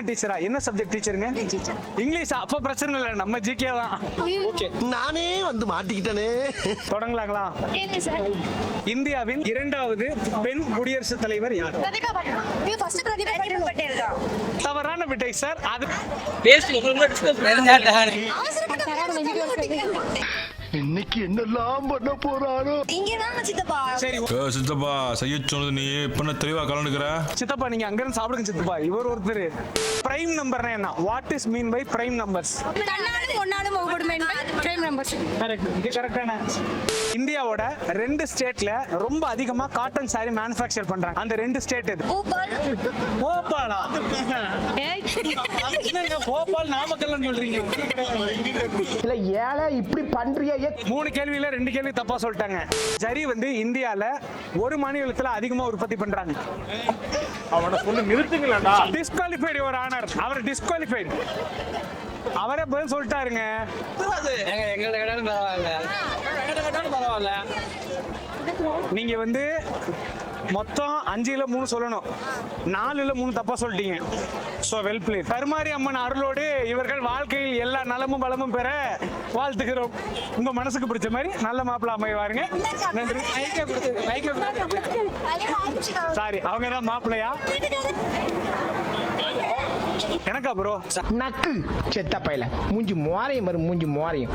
டீச்சரா? என்ன subject டீச்சருங்க? English? அப்ப பிரச்சனை இல்லை நம்ம ஜிகே தான். ஓகே. நானே வந்து மாட்டிக்கிட்டனே. தொடங்கலாங்களா? இந்தியாவின் இரண்டாவது பெண் குடியரசுத் தலைவர் யார்? தவறான விட்டை சார். அது இன்னைக்கு என்னெல்லாம் பண்ண போறாரோ? இங்க தான் சித்தப்பா. சரி ஏ, சித்தப்பா செய்ய சொன்னது நீ இப்ப தெளிவா கலந்துக்கிற? சித்தப்பா நீங்க அங்க இருந்து சாப்பிடுங்க சித்தப்பா. இவர் ஒருத்தர். பிரைம் நம்பர்னா என்ன? What is mean by prime numbers தன்னாலும் பொன்னாலும் ஒவ்வொரு கரெக்ட் இது கரெக்டான இந்தியாவோட ரெண்டு ஸ்டேட்ல ரொம்ப அதிகமா காட்டன் சாரி மேனுஃபேக்சர் பண்றாங்க. அந்த ரெண்டு ஸ்டேட் எது? பூபால் போபாலா நாமக்கல்னு சொல்றீங்க? இல்ல ஏழை இப்படி பண்றிய மூணு கேள்வியில ரெண்டு கேள்வி தப்பா சொல்லிட்டாங்க. ஜரி வந்து இந்தியால ஒரு மாநிலத்துல அதிகமா உற்பத்தி பண்றாங்க. அவனை சொல்லி நிறுத்துங்களேன்டா. டிஸ்குவாலிஃபைடு ஒரு ஆனர் அவர் டிஸ்குவாலிஃபைடு அவரே பதில் சொல்லிட்டாருங்க. நீங்க வந்து மொத்தம் அஞ்சுல மூணு சொல்லணும். நாலுல மூணு தப்பா சொல்லிட்டீங்க. So well play Karumari Amman அருளோடு இவர்கள் வாழ்க்கையில் எல்லா நலமும் வளமும் பெற வாழ்த்துகிறோம். உங்க மனசுக்கு பிடிச்ச மாதிரி நல்ல மாப்பிள்ள அமைவாருங்க. நன்றி. சாரி அவங்க தான் மாப்பிள்ளையா? எனக்கா ப்ரோ நக்கு செத்த பையில. மூஞ்சி மோரையும் வரும் மூஞ்சி மோரையும்